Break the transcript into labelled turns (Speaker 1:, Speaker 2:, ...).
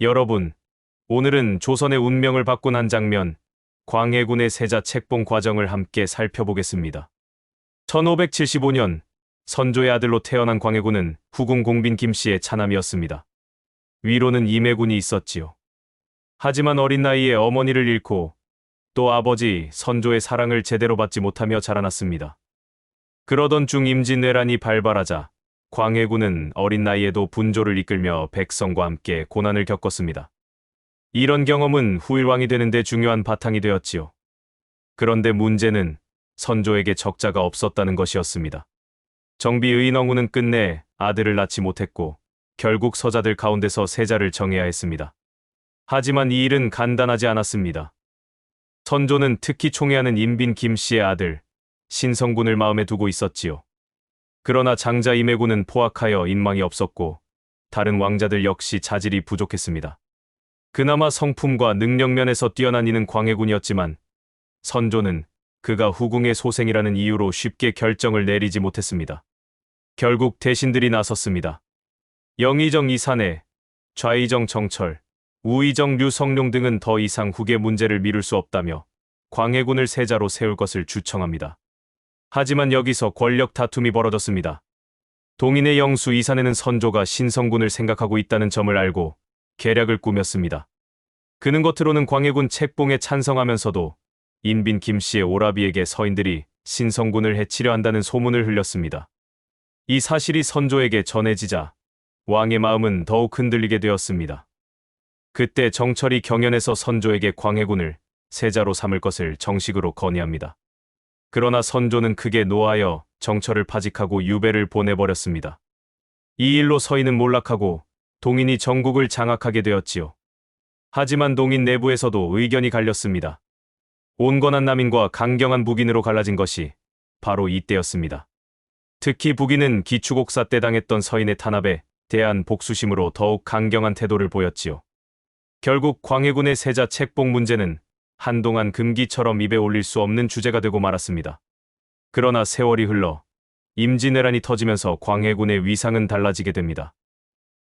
Speaker 1: 여러분, 오늘은 조선의 운명을 바꾼 한 장면, 광해군의 세자 책봉 과정을 함께 살펴보겠습니다. 1575년 선조의 아들로 태어난 광해군은 후궁 공빈 김씨의 차남이었습니다. 위로는 임해군이 있었지요. 하지만 어린 나이에 어머니를 잃고 또 아버지 선조의 사랑을 제대로 받지 못하며 자라났습니다. 그러던 중 임진왜란이 발발하자 광해군은 어린 나이에도 분조를 이끌며 백성과 함께 고난을 겪었습니다. 이런 경험은 후일왕이 되는데 중요한 바탕이 되었지요. 그런데 문제는 선조에게 적자가 없었다는 것이었습니다. 정비 의인엉우는 끝내 아들을 낳지 못했고 결국 서자들 가운데서 세자를 정해야 했습니다. 하지만 이 일은 간단하지 않았습니다. 선조는 특히 총애하는 인빈 김씨의 아들 신성군을 마음에 두고 있었지요. 그러나 장자 임해군은 포악하여 인망이 없었고 다른 왕자들 역시 자질이 부족했습니다. 그나마 성품과 능력면에서 뛰어난 이는 광해군이었지만 선조는 그가 후궁의 소생이라는 이유로 쉽게 결정을 내리지 못했습니다. 결국 대신들이 나섰습니다. 영의정 이산해, 좌의정 정철, 우의정 류성룡 등은 더 이상 후계 문제를 미룰 수 없다며 광해군을 세자로 세울 것을 주청합니다. 하지만 여기서 권력 다툼이 벌어졌습니다. 동인의 영수 이산해는 선조가 신성군을 생각하고 있다는 점을 알고 계략을 꾸몄습니다. 그는 겉으로는 광해군 책봉에 찬성하면서도 인빈 김씨의 오라비에게 서인들이 신성군을 해치려 한다는 소문을 흘렸습니다. 이 사실이 선조에게 전해지자 왕의 마음은 더욱 흔들리게 되었습니다. 그때 정철이 경연에서 선조에게 광해군을 세자로 삼을 것을 정식으로 건의합니다. 그러나 선조는 크게 노하여 정철을 파직하고 유배를 보내버렸습니다. 이 일로 서인은 몰락하고 동인이 전국을 장악하게 되었지요. 하지만 동인 내부에서도 의견이 갈렸습니다. 온건한 남인과 강경한 북인으로 갈라진 것이 바로 이때였습니다. 특히 북인은 기축옥사 때 당했던 서인의 탄압에 대한 복수심으로 더욱 강경한 태도를 보였지요. 결국 광해군의 세자 책봉 문제는 한동안 금기처럼 입에 올릴 수 없는 주제가 되고 말았습니다. 그러나 세월이 흘러 임진왜란이 터지면서 광해군의 위상은 달라지게 됩니다.